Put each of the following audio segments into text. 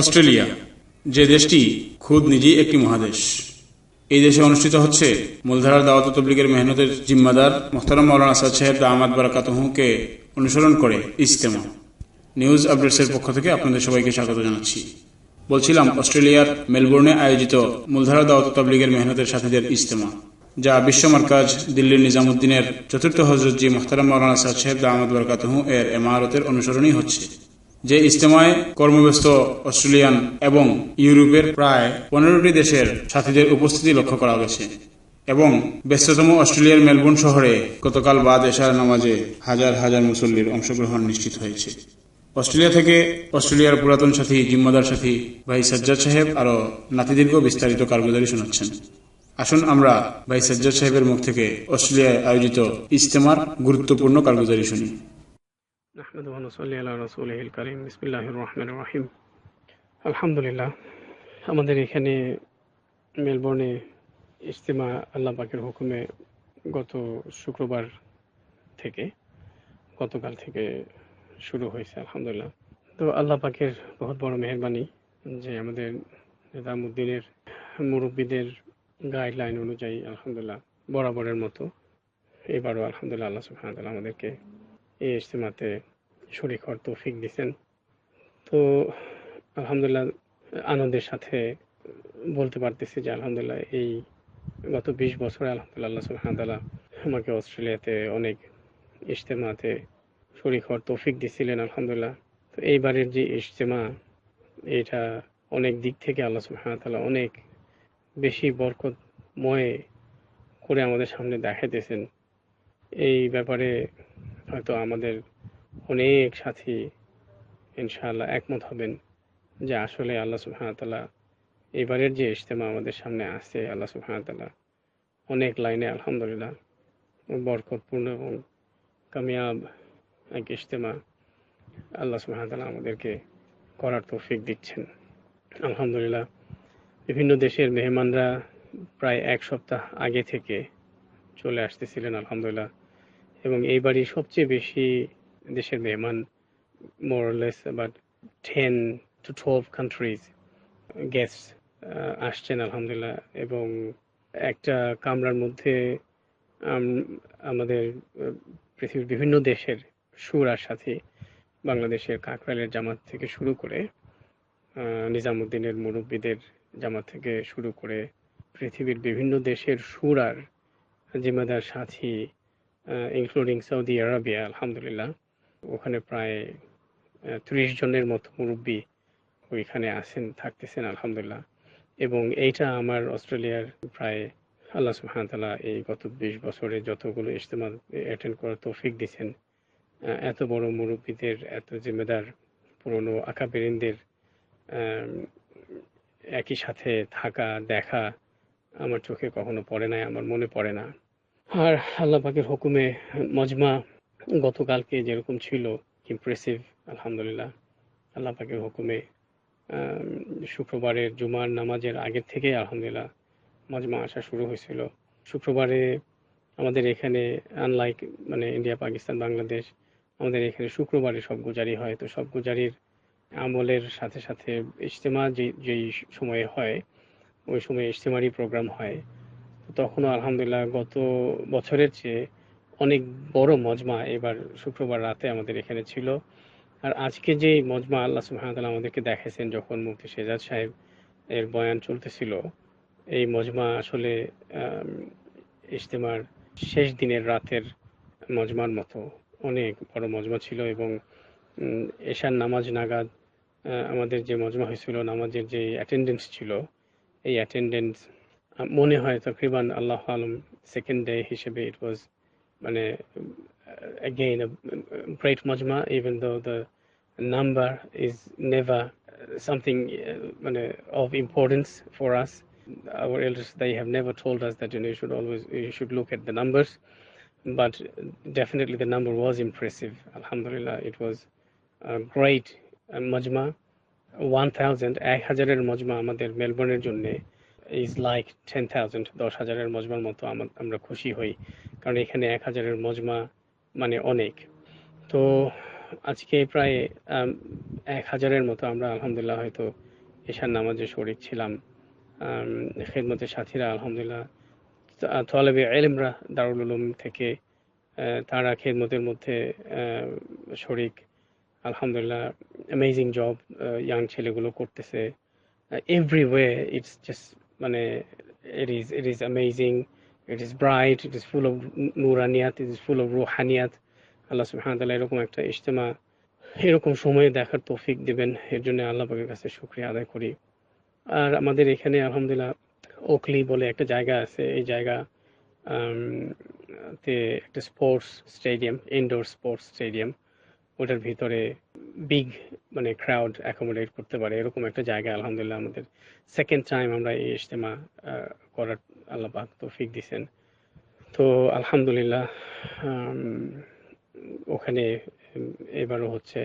Australia, যে দেশটি খুদ নিজেই একটি মহাদেশ। এই দেশে অনুষ্ঠিত হচ্ছে মূলধারার দাওয়াত তবলিগের মেহনতের জিম্মাদার মোহতারাম মৌলানা আসাদ সাহেব দামাদ বারাকাতহুকে অনুসরণ করে ইজতেমা। নিউজ আপডেটসের পক্ষ থেকে আপনাদের সবাইকে স্বাগত জানাচ্ছি। বলছিলাম, অস্ট্রেলিয়ার মেলবোর্নে আয়োজিত মূলধারা দাওয়াত তবলিগের মেহনতের সাথীদের ইজতেমা, যা বিশ্ব মার্কাজ দিল্লির নিজামুদ্দিনের চতুর্থ হজরত জি মোহতারাম মৌলানা আসাদ সাহেব দামাদ বারাকাতহু এর এমারতের অনুসরণই হচ্ছে। যে ইজতেমায় কর্মব্যস্ত অস্ট্রেলিয়ান এবং ইউরোপের প্রায় পনেরোটি দেশের সাথীদের উপস্থিতি লক্ষ্য করা গেছে এবং ব্যস্ততম অস্ট্রেলিয়ার মেলবোর্ন শহরে গতকাল বাদ এশার নামাজে হাজার হাজার মুসল্লির অংশগ্রহণ নিশ্চিত হয়েছে। অস্ট্রেলিয়া থেকে অস্ট্রেলিয়ার পুরাতন সাথী, জিম্মাদার সাথী ভাই সাজ্জাদ সাহেব আরও নাতিদীর্ঘ বিস্তারিত কারগুজারি শোনাচ্ছেন আসুন আমরা ভাই সাজ্জাদ সাহেবের মুখ থেকে অস্ট্রেলিয়ায় আয়োজিত ইজতেমার গুরুত্বপূর্ণ কারগুজারি শুনি। আল্লাহ আলহামদুলিল্লাহ, আমাদের এখানে মেলবোর্নে ইজতেমা আল্লাহ পাকের হুকুমে গত শুক্রবার থেকে, গতকাল থেকে শুরু হয়েছে, আলহামদুলিল্লাহ। তো আল্লাহ পাকের বহুত বড় মেহরবানি যে আমাদের নেতামুদ্দিনের মুরব্বীদের গাইডলাইন অনুযায়ী, আলহামদুলিল্লাহ, বরাবরের মতো এবারও আলহামদুলিল্লাহ, আল্লাহ সুখান আমাদেরকে এই ইজতেমাতে শরিক হওয়ার তৌফিক দিছেন। তো আলহামদুলিল্লাহ আনন্দের সাথে বলতে পারতেছি যে আলহামদুলিল্লাহ এই গত বিশ বছরে আলহামদুলিল্লাহ সুবহানাহু আমাকে অস্ট্রেলিয়াতে অনেক ইজতেমাতে শরিক হওয়ার তৌফিক দিছিলেন আলহামদুলিল্লাহ। তো এইবারের যে ইজতেমা, এটা অনেক দিক থেকে আল্লাহ সুবহানাহু তাআলা অনেক বেশি বরকতময় করে আমাদের সামনে দেখাইতেছেন। এই ব্যাপারে হয়তো আমাদের অনেক সাথী ইনশাআল্লাহ একমত হবেন যে আসলে আল্লাহ সুবহানাতাল্লাহ এবারের যে ইজতেমা আমাদের সামনে আসছে আল্লাহ সুবহানাতাল্লাহ অনেক লাইনে আলহামদুলিল্লাহ বরকতপূর্ণ এবং কামিয়াব এক ইজতেমা আল্লাহ সুবহানাতাল্লাহ আমাদেরকে করার তৌফিক দিচ্ছেন। আলহামদুলিল্লাহ বিভিন্ন দেশের মেহমানরা প্রায় এক সপ্তাহ আগে থেকে চলে আসতেছিলেন, আলহামদুলিল্লাহ। এবং এই এইবারই সবচেয়ে বেশি দেশের মেহমান মোরলেস about ten to twelve countries guest আসছেন আলহামদুলিল্লাহ। এবং একটা কামরার মধ্যে, আম- আমাদের পৃথিবীর বিভিন্ন দেশের সুরার সাথে বাংলাদেশের কাকরাইলের জামাত থেকে শুরু করে নিজামুদ্দিনের মুরব্বীদের জামাত থেকে শুরু করে পৃথিবীর বিভিন্ন দেশের সুরার জিম্মাদার সাথী ইনক্লুডিং সৌদি আরবিয়া আলহামদুলিল্লাহ। ওখানে প্রায় ত্রিশ জনের মতো মুরব্বী ওইখানে আছেন, থাকতেছেন, আলহামদুলিল্লাহ। এবং এইটা আমার অস্ট্রেলিয়ার প্রায়, আল্লাহ তাআলা এই গত বিশ বছরে যতগুলো ইজতেমা অ্যাটেন্ড করার তৌফিক দিয়েছেন এত বড় মুরব্বীদের, এত জিম্মেদার পুরনো আকাবেরিনদের একই সাথে থাকা, দেখা আমার চোখে কখনো পড়ে নাই, আমার মনে পড়ে না। আর আল্লাহ পাকের হুকুমে মজমা গতকালকে যেরকম ছিল ইমপ্রেসিভ আলহামদুলিল্লাহ। আল্লাহ পাকের হুকুমে শুক্রবারের জুমার নামাজের আগের থেকে আলহামদুলিল্লাহ মজমা আসা শুরু হয়েছিল। শুক্রবারে আমাদের এখানে আনলাইক মানে ইন্ডিয়া, পাকিস্তান, বাংলাদেশ, আমাদের এখানে শুক্রবারে সব গুজারি হয়। তো সব গুজারির আমলের সাথে সাথে ইজতেমা যে, যেই সময়ে হয়, ওই সময় ইজতেমারই প্রোগ্রাম হয়। তখনও আলহামদুলিল্লাহ গত বছরের চেয়ে অনেক বড় মজমা এবার শুক্রবার রাতে আমাদের এখানে ছিল। আর আজকে যে মজমা আল্লাহ তাআলা আমাদেরকে দেখাইছেন যখন মুফতি শেজাদ সাহেব এর বয়ান চলতেছিল, এই মজমা আসলে ইজতেমার শেষ দিনের রাতের মজমার মতো অনেক বড় মজমা ছিল এবং এশার নামাজ নাগাদ আমাদের যে মজমা হয়েছিল, নামাজের যে অ্যাটেন্ডেন্স ছিল, এই অ্যাটেন্ডেন্স মনে হয় তকরিবান আল্লাহ আলম সেকেন্ড ডে হিসেবে ইট ওয়াজ মানে again a great majma even though the number is never uh, something uh, মানে of importance for us our elders they have never told us that you know you should always you should look at the numbers but definitely the number was impressive alhamdulillah it was a great uh, majma 1000 এক হাজারের মজমা আমাদের মেলবোর্নের জন্য is like ten thousand দশ হাজারের মজমার মতো আমা- আমরা খুশি হই। কারণ এখানে এক হাজারের মজমা মানে অনেক। তো আজকে প্রায় এক হাজারের মতো আমরা আলহামদুলিল্লাহ হয়তো এশার নামাজে শরিক ছিলাম। খেদমতের সাথীরা আলহামদুলিল্লাহ তা- তলেবে এলেমরা দারুল উলুম থেকে তারা খেদমতের মধ্যে শরিক। আলহামদুলিল্লাহ অ্যামেজিং জব ইয়াং ছেলেগুলো করতেছে। এভরিওয়ে ইটস জাস্ট মানে it is it is amazing it is bright it is full of নুরানিয়াত ইট ইজ ফুল অফ রুহানিয়াত আল্লাহ সুবহানাহু ওয়া তাআলা এরকম একটা ইজতেমা, এরকম সময়ে দেখার তৌফিক দিবেন। এর জন্য আল্লাহ কাছে শুকরিয়া আদায় করি। আর আমাদের এখানে আলহামদুলিল্লাহ ওকলি বলে একটা জায়গা আছে। এই জায়গা তে একটা sports stadium indoor sports stadium ওটার ভিতরে বিগ মানে ক্রাউড অ্যাকোমোডেট করতে পারে, এরকম একটা জায়গা, আলহামদুলিল্লাহ, আমাদের সেকেন্ড টাইম আমরা এই ইজতেমা করার আল্লাহ পাক তৌফিক দিছেন। তো আলহামদুলিল্লাহ ওখানে, এবারও হচ্ছে,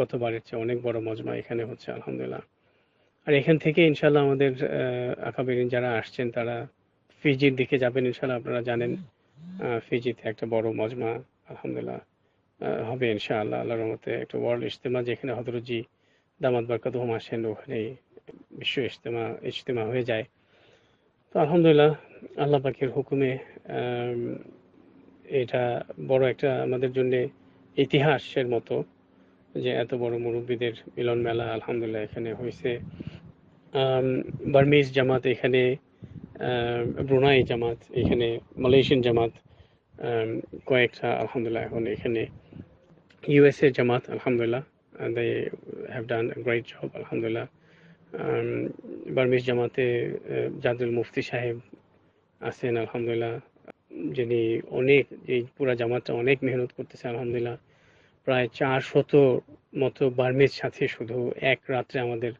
গতবারের চেয়ে অনেক বড় মজমা এখানে হচ্ছে, আলহামদুলিল্লাহ। আর এখান থেকে ইনশাল্লাহ আমাদের আকাবেরিন যারা আসছেন, তারা ফিজির দিকে যাবেন ইনশাল্লাহ আপনারা জানেন ফিজিতে একটা বড় মজমা, আলহামদুলিল্লাহ। হবে ইনশাআল্লাহ, আল্লাহর রহমতে একটা ওয়ার্ল্ড ইজতেমা যেখানে হজরতজি দামাত বারকাতুহুম আসেন, ওখানে বিশ্ব ইজতেমা ইজতেমা হয়ে যায়। তো আলহামদুলিল্লাহ, আল্লাহ পাকের হুকুমে এটা বড় একটা আমাদের জন্য ইতিহাসের মতো যে এত বড় মুরব্বীদের মিলন মেলা আলহামদুলিল্লাহ এখানে হয়েছে। বার্মিজ জামাত এখানে ব্রুনাই জামাত এখানে, মালয়েশিয়ান জামাত কয়েকটা আলহামদুলিল্লাহ এখন এখানে ইউএসএ জামাত আলহামদুলিল্লাহ they have done great job আলহামদুলিল্লাহ আম, বার্মিজ জামাতে আহ, জাদুল মুফতি সাহেব আছেন আলহামদুলিল্লাহ যিনি অনেক এই পুরা জামাতটা অনেক মেহনত করতেছে আলহামদুলিল্লাহ প্রায় চারশত মতো বার্মিজ সাথী শুধু এক রাত্রে আমাদের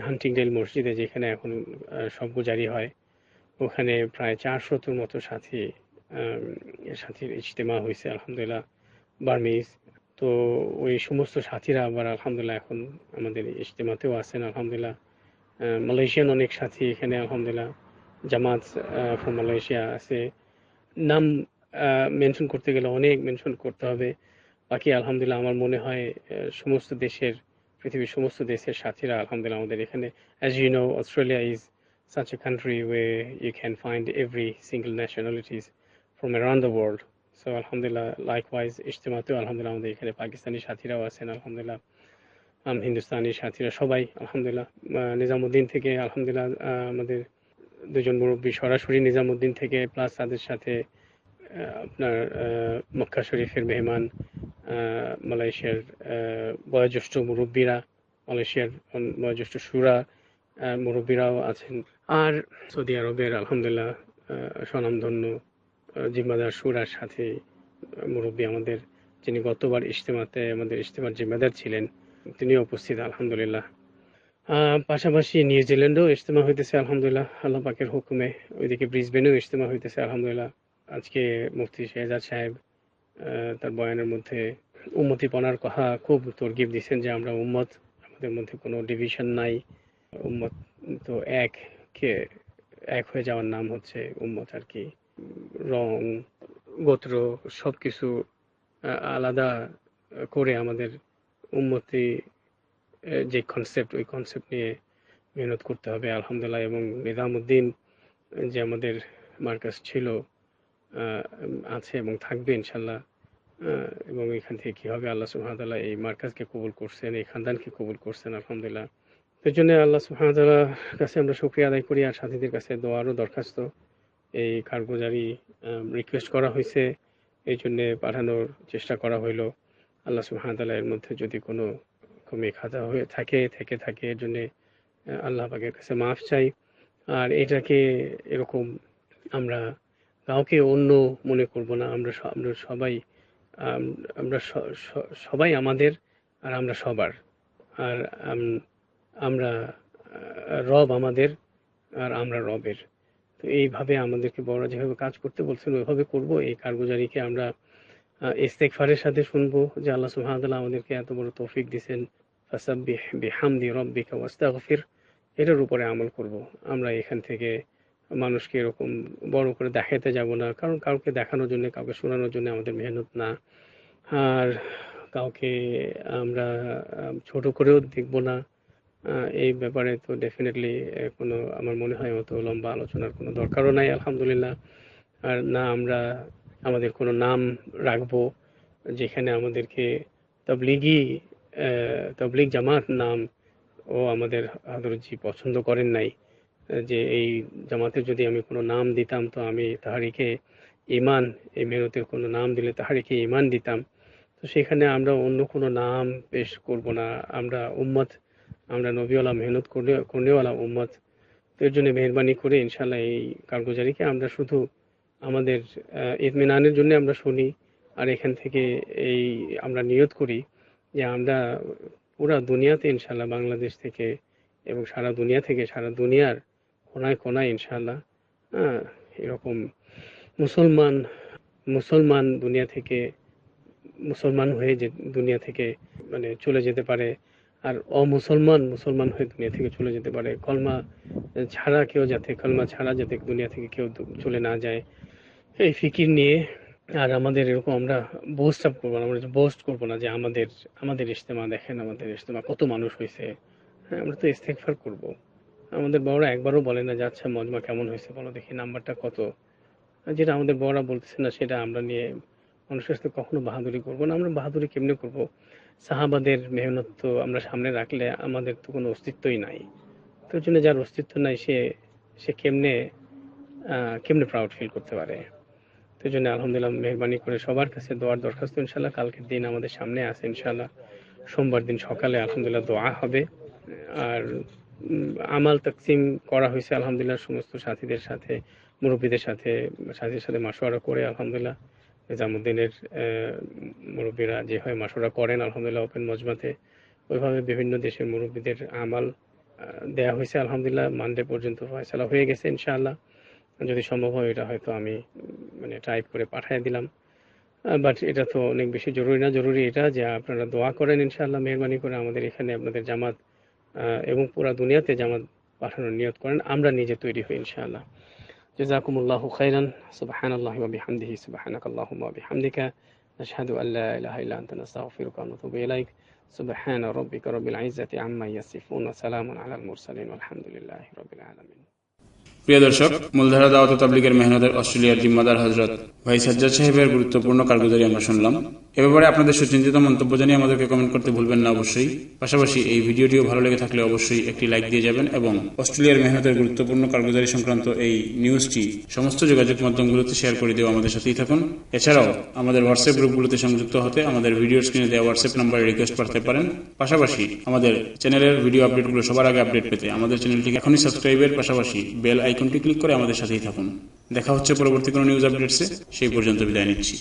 হান্টিংডেল মসজিদে যেখানে এখন সব জারি হয় ওখানে প্রায় চারশতর মতো সাথী সাথীর ইজতেমা হয়েছে আলহামদুলিল্লাহ বার্মিজ তো ওই সমস্ত সাথীরা আবার আলহামদুলিল্লাহ এখন আমাদের ইজতেমাতেও আছেন, আলহামদুলিল্লাহ। মালয়েশিয়ান অনেক সাথী এখানে, আলহামদুলিল্লাহ। জামাত ফ্রম মালয়েশিয়া আছে। নাম মেনশন করতে গেলে অনেক মেনশন করতে হবে। বাকি আলহামদুলিল্লাহ আমার মনে হয় সমস্ত দেশের, পৃথিবীর সমস্ত দেশের সাথীরা আলহামদুলিল্লাহ আমাদের এখানে। As you know Australia is such a country where you can find every single nationalities from around the world. So Alhamdulillah, likewise, ইজতেমাতেও আলহামদুলিল্লাহ আমাদের এখানে পাকিস্তানি সাথীরাও আছেন আলহামদুলিল্লাহ হিন্দুস্তানি সাথীরা সবাই আলহামদুলিল্লাহ নিজামুদ্দিন থেকে আলহামদুলিল্লাহ আমাদের দুজন মুরব্বী সরাসরি নিজামুদ্দিন থেকে প্লাস তাদের সাথে আপনার মক্কা শরীফের মেহমান মালয়েশিয়ার বয়োজ্যেষ্ঠ মুরব্বীরা মালয়েশিয়ার বয়োজ্যেষ্ঠ সুরা মুরব্বীরাও আছেন। আর সৌদি আরবের আলহামদুলিল্লাহ স্বনামধন্য জিম্মাদার সুরার সাথে মুরব্বী আমাদের, যিনি গতবার ইজতেমাতে আমাদের ইজতেমার জিম্মাদার ছিলেন, তিনিও উপস্থিত, আলহামদুলিল্লাহ। পাশাপাশি নিউজিল্যান্ডেও ইজতেমা হইতেছে, আলহামদুলিল্লাহ, আল্লাহ পাকের হুকুমে। ওইদিকে ব্রিসবেনেও ইজতেমা হইতেছে, আলহামদুলিল্লাহ। আজকে মুফতি শেহজাদ সাহেব তার বয়ানের মধ্যে উম্মতিপনার কথা খুব তরগিব দিচ্ছেন যে আমরা উম্মত, আমাদের মধ্যে কোনো ডিভিশন নাই। উম্মত তো এক, কে, এক হয়ে যাওয়ার নাম হচ্ছে উম্মত আর কি। রং, গোত্র সব কিছু আলাদা করে আমাদের উন্মতি যে কনসেপ্ট ওই কনসেপ্ট নিয়ে মেহনত করতে হবে, আলহামদুলিল্লাহ। এবং নিজামুদ্দিন যে আমাদের মার্কাস ছিল আছে এবং থাকবে ইনশাল্লাহ এবং এখান থেকে কি হবে? আল্লাহ সুহামতাল্লাহ এই মার্কাজকে কবুল করছেন, এই খানদানকে কবুল করছেন, আলহামদুলিল্লাহ। এর জন্য আল্লাহ সুহামতাল্লাহ কাছে আমরা শুক্রিয়া আদায় করি আর সাথীদের কাছে দোয়ারও দরখাস্ত। এই কারগুজারি রিকোয়েস্ট করা হয়েছে। এই জন্যে পাঠানোর চেষ্টা করা হইল। আল্লাহ সুহামতাল্লাহ এর মধ্যে যদি কোনো কমে খাতা হয়ে থাকে, থেকে থাকে, এর জন্যে আল্লাহ পাকের কাছে মাফ চাই। আর এটাকে এরকম আমরা কাউকে অন্য মনে করব না। আমরা আমরা সবাই আমরা সবাই আমাদের আর আমরা সবার। আর আমরা রব আমাদের আর আমরা রবের। তো এইভাবে আমাদেরকে বড় যেভাবে কাজ করতে বলছেন, ওইভাবে করব। এই কারগুজারিকে আমরা ইস্তেকফারের সাথে শুনব। যে আল্লাহ সুবহানাহু আমাদেরকে এত বড় তৌফিক দিয়েছেন। ফাসাব্বিহ বিহামদি রব্বিকা ওয়াস্তাগফির এটার উপরে আমল করব। আমরা এখান থেকে মানুষকে এরকম বড় করে দেখাতে যাব না। কারণ কাউকে দেখানোর জন্য, কাউকে শোনানোর জন্য আমাদের মেহনত না। আর কাউকে আমরা ছোট করেও দেখব না। এই ব্যাপারে তো ডেফিনেটলি কোনো, আমার মনে হয় অত লম্বা আলোচনার কোনো দরকারও নাই, আলহামদুলিল্লাহ। আর না, আমরা আমাদের কোনো নাম রাখব যেখানে আমাদেরকে তবলিগি তবলিগ জামাত নাম ও আমাদের হাদরজি পছন্দ করেন নাই। যে এই জামাতে যদি আমি কোনো নাম দিতাম, তো আমি তাহারিকে ইমান এই মেহনতের কোনো নাম দিলে তাহারিকে ইমান দিতাম। তো সেখানে আমরা অন্য কোনো নাম পেশ করব না। আমরা উম্মত আমরা নবীওয়ালা মেহনত করে করনেওয়ালা উম্মত। এর জন্য মেহরবানি করে ইনশাল্লাহ এই কারগুজারিকে আমরা শুধু আমাদের ইতমিনানের জন্য আমরা শুনি আর এখান থেকে এই আমরা নিয়ত করি যে আমরা পুরা দুনিয়াতে ইনশাল্লাহ বাংলাদেশ থেকে এবং সারা দুনিয়া থেকে, সারা দুনিয়ার কোনায় কোনায় ইনশাল্লাহ হ্যাঁ এরকম মুসলমান মুসলমান দুনিয়া থেকে, মুসলমান হয়ে যে দুনিয়া থেকে মানে চলে যেতে পারে। আর অমুসলমান মুসলমান হয়ে দুনিয়া থেকে চলে যেতে পারে। কলমা ছাড়া কেউ যাতে কলমা ছাড়া যাতে দুনিয়া থেকে কেউ চলে না যায়। এই ফিকির নিয়ে আর আমাদের এরকম আমরা বোস্ট আপ করব না, আমরা বোস্ট করব না যে আমাদের আমাদের ইজতেমা দেখেন, আমাদের ইজতেমা কত মানুষ হয়েছে। হ্যাঁ আমরা তো ইস্তেকফার করব। আমাদের বড়রা একবারও বলে না যে আচ্ছা মজমা কেমন হয়েছে বলো দেখি, নাম্বারটা কত? যেটা আমাদের বড়রা বলতেছে না, সেটা আমরা নিয়ে মানুষের সাথে কখনো বাহাদুরি করব না। আমরা বাহাদুরি কেমনে করব? সাহাবাদের মেহনত তো আমরা সামনে রাখলে আমাদের তো কোনো অস্তিত্বই নাই। তো জন্য যার অস্তিত্ব নাই, সে সে কেমনে কেমনে প্রাউড ফিল করতে পারে? তো জন্য আলহামদুলিল্লাহ মেহরবানি করে সবার কাছে দোয়ার দরখাস্ত ইনশাল্লাহ কালকের দিন আমাদের সামনে আছে ইনশাল্লাহ সোমবার দিন সকালে আলহামদুলিল্লাহ দোয়া হবে। আর আমাল তাকসিম করা হয়েছে আলহামদুলিল্লাহ সমস্ত সাথীদের সাথে, মুরব্বীদের সাথে, সাথীদের সাথে মাসোয়ারা করে আলহামদুলিল্লাহ। নিজামুদ্দিনের মুরব্বীরা যে হয় মাসোয়ারা করেন, আলহামদুলিল্লাহ ওপেন মজমাতে, ওইভাবে বিভিন্ন দেশের মুরব্বীদের আমাল দেয়া হয়েছে, আলহামদুলিল্লাহ মানডে পর্যন্ত ফয়সালা হয়ে গেছে, ইনশাআল্লাহ। যদি সম্ভব হয়, এটা হয়তো আমি মানে টাইপ করে পাঠিয়ে দিলাম। বাট এটা তো অনেক বেশি জরুরি না, জরুরি এটা যে আপনারা দোয়া করেন, ইনশাআল্লাহ, মেহরবানি করে আমাদের এখানে আপনাদের জামাত এবং পুরা দুনিয়াতে জামাত পাঠানোর নিয়ত করেন, আমরা নিজে তৈরি হই, ইনশাআল্লাহ। جزاكم الله خيرا سبحان الله وبحمده سبحانك اللهم وبحمدك نشهد أن لا إله إلا أنت نستغفرك ونتوب إليك سبحان ربك رب العزة عما يصفون وسلام على المرسلين والحمد لله رب العالمين প্রিয় দর্শক মূলধারা দাওয়াত ও তাবলিগের মেহনতের অস্ট্রেলিয়ার জিম্মাদার হজরত ভাই সাজ্জাদ সাহেবের গুরুত্বপূর্ণ কারগুজারি আমরা শুনলাম এ ব্যাপারে আপনাদের সুচিন্তিত মন্তব্য জানিয়ে আমাদেরকে কমেন্ট করতে ভুলবেন না অবশ্যই। পাশাপাশি এই ভিডিওটিও ভালো লেগে থাকলে অবশ্যই একটি লাইক দিয়ে যাবেন এবং অস্ট্রেলিয়ার মেহনতের গুরুত্বপূর্ণ কারগুজারি সংক্রান্ত এই নিউজটি সমস্ত যোগাযোগ মাধ্যমগুলোতে শেয়ার করে দেওয়া আমাদের সাথেই থাকুন। এছাড়াও আমাদের হোয়াটসঅ্যাপ গ্রুপগুলোতে সংযুক্ত হতে আমাদের ভিডিও স্ক্রিনে দেওয়া হোয়াটসঅ্যাপ নাম্বারে রিকোয়েস্ট করতে পারেন। পাশাপাশি আমাদের চ্যানেলের ভিডিও আপডেটগুলো সবার আগে আপডেট পেতে আমাদের চ্যানেলটিকে এখনই সাবস্ক্রাইবের পাশাপাশি বেল আইকনটি ক্লিক করে আমাদের সাথেই থাকুন। দেখা হচ্ছে পরবর্তী কোনো নিউজ আপডেটসে সেই পর্যন্ত বিদায় নিচ্ছি।